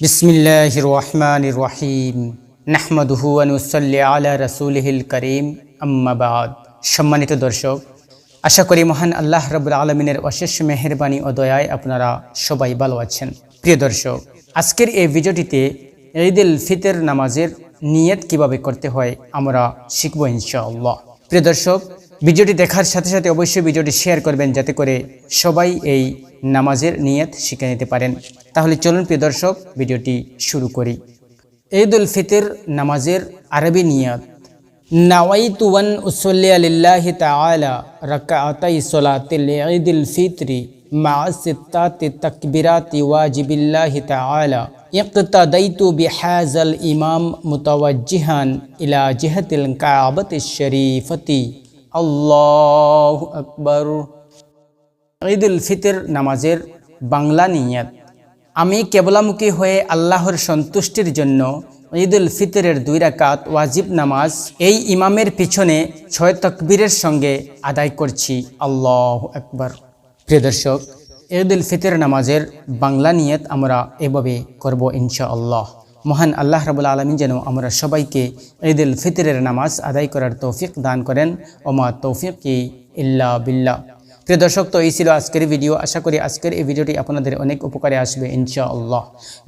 বিসমিল্লাহ রহমান রহিম নাহমদহু আনুসল্লি আলা রসুলহিল করিম। আম্মাবাদ সম্মানিত দর্শক, আশা করি মহান আল্লাহ রবুল আলমিনের অশেষ মেহরবানি ও দয়ায় আপনারা সবাই ভালো আছেন। প্রিয় দর্শক, আজকের এই ভিডিওটিতে ঈদ উল ফিতর নামাজের নিয়ত কীভাবে করতে হয় আমরা শিখব ইনশাআল্লাহ। প্রিয় দর্শক, ভিডিওটি দেখার সাথে সাথে অবশ্যই ভিডিওটি শেয়ার করবেন যাতে করে সবাই এই নামাজের নিয়ত শিখে নিতে পারেন। তাহলে চলুন প্রিয় দর্শক, ভিডিওটি শুরু করি। ঈদ উল ফিতর নামাজের আরবি নিয়ত। নাওয়াইতু ওয়ান উসল্লি লিল্লাহি তাআলা রাকাতাই সলাতিল ঈদুল ফিতরি মা সিত্তাতি তাকবিরাতি ওয়াজিবিল্লাহি তাআলা। ইqtadaitu বিহাযাল ইমাম মুতাওয়াজ্জিহান ইলা জিহাতিল কাবাতিশ শরীফতি। আল্লাহু আকবার। ঈদুল ফিতর নামাজের বাংলা নিয়াত। আমি কেবলামুখী হয়ে আল্লাহর সন্তুষ্টির জন্য ঈদুল ফিতরের দুই রাকাত ওয়াজিব নামাজ, এই ইমামের পিছনে ছয় তকবীরের সঙ্গে আদায় করছি। আল্লাহ একবার প্রিয় দর্শক, ঈদুল ফিতর নামাজের বাংলা নিয়ত আমরা এভাবে করব ইনশা আল্লাহ মহান আল্লাহ রাবুল আলমী যেন আমরা সবাইকে ঈদুল ফিতরের নামাজ আদায় করার তৌফিক দান করেন। ওমা তৌফিক ইল্লা বিল্লাহ। প্রিয় দর্শক, তো এই ছিল আজকের ভিডিও আশা করি আজকের এই ভিডিওটি আপনাদের অনেক উপকারে আসবে, ইনশাআল্লাহ।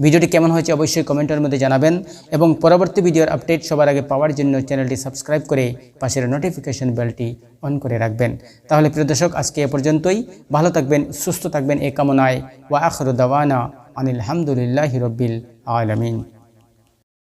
ভিডিওটি কেমন হয়েছে অবশ্যই কমেন্টের মধ্যে জানাবেন এবং পরবর্তী ভিডিওর আপডেট সবার আগে পাওয়ার জন্য চ্যানেলটি সাবস্ক্রাইব করে পাশের নোটিফিকেশন বেলটি অন করে রাখবেন। তাহলে প্রিয় দর্শক, আজকে এ পর্যন্তই। ভালো থাকবেন, সুস্থ থাকবেন এ কামনায়। ওয়া আখরু দাওয়ানা আনিল হামদুলিল্লাহি রব্বিল আলামিন।